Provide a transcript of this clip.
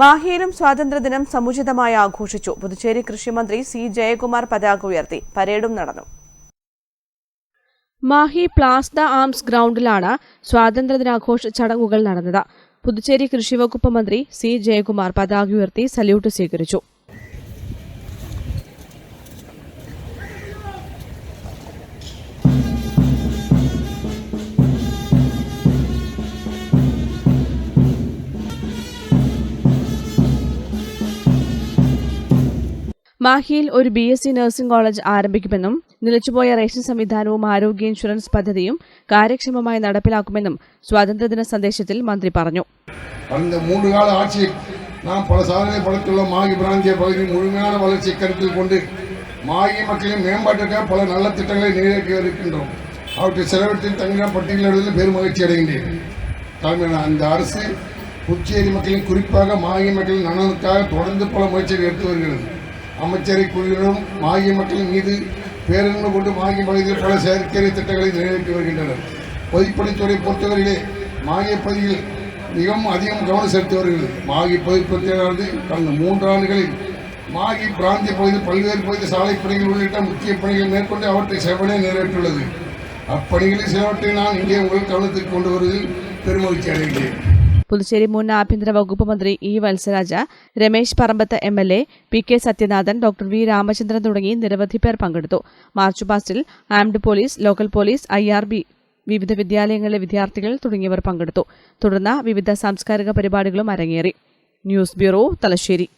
മാഹിയിലും സ്വാതന്ത്ര്യദിനം സമുചിതമായി ആഘോഷിച്ചു. പുതുച്ചേരി കൃഷിമന്ത്രി സി. ജയകുമാർ പതാക ഉയർത്തി. പരേഡും നടന്നു. മാഹി പ്ലാസ് ദ ആംസ് ഗ്രൗണ്ടിലാണ് സ്വാതന്ത്ര്യദിനാഘോഷ ചടങ്ങുകൾ നടന്നത്. പുതുച്ചേരി കൃഷിവകുപ്പ് മന്ത്രി സി. ജയകുമാർ പതാക ഉയർത്തി സല്യൂട്ട് സ്വീകരിച്ചു. മാഹിയിൽ ഒരു B S C nursing college ആരംഭിക്കുമെന്നും നിലച്ചുപോയ റേഷൻ സംവിധാനവും ആരോഗ്യ ഇൻഷുറൻസ് പദ്ധതിയും കാര്യക്ഷമമായി നടപ്പിലാക്കുമെന്നും സ്വാതന്ത്ര്യദിന സന്ദേശത്തിൽ മന്ത്രി പറഞ്ഞു கடந்த மூன்று கால ஆட்சியில் நாம் பல சாதனை படைத்துள்ள மாகி பிராந்திய பகுதியில் முழுமையான வளர்ச்சியை கருத்தில் கொண்டு மாகி மக்களின் மேம்பாட்டிற்காக பல நல்ல திட்டங்களை நிறைவேற்றி இருக்கின்றோம் அவற்றை செலவிட்டு தங்க பட்டியலிடுவதில் பெரும் மகிழ்ச்சி அடைகின்றேன் தலைமையான அந்த அரசு புதுச்சேரி மக்களின் குறிப்பாக மாகி மக்களின் நலனுக்காக தொடர்ந்து பல முயற்சிகள் எடுத்து வருகிறது அமைச்சரை குழுவினரும் மாகி மக்களின் மீது பேரன்பு கொண்டு மாகி பகுதியில் பல செயற்கை திட்டங்களை நிறைவேற்றி வருகின்றனர். பொதுப்பணித்துறை பொறுத்தவரையிலே மாகிய பகுதியில் மிகவும் அதிகம் கவனம் செலுத்தி வருகிறது மாகி பொதுப்பணியாளர்கள் கடந்த மூன்று ஆண்டுகளில் மாகி பிராந்திய பகுதியில் பல்வேறு பகுதி சாலை பணிகள் உள்ளிட்ட முக்கிய பணிகள் மேற்கொண்டு அவற்றை செவனே நிறைவேற்றியுள்ளது. அப்பணிகளில் சிலவற்றை நான் இங்கே உங்கள் கவனத்துக்கு கொண்டு வருவதில் பெருமகிழ்ச்சி அடைகிறேன் പുതുച്ചേരി മുൻ ആഭ്യന്തര വകുപ്പ് മന്ത്രി E Valsaraja Ramesh Parambath M L A P K Sathyanathan doctor V Ramachandran തുടങ്ങി നിരവധി പേർ പങ്കെടുത്തു. March പാസ്റ്റിൽ armed police local police I R B വിവിധ വിദ്യാലയങ്ങളിലെ വിദ്യാർത്ഥികൾ തുടങ്ങിയവർ പങ്കെടുത്തു. തുടർന്ന് വിവിധ സാംസ്കാരിക പരിപാടികളും അരങ്ങേറി. News bureau Thalassery.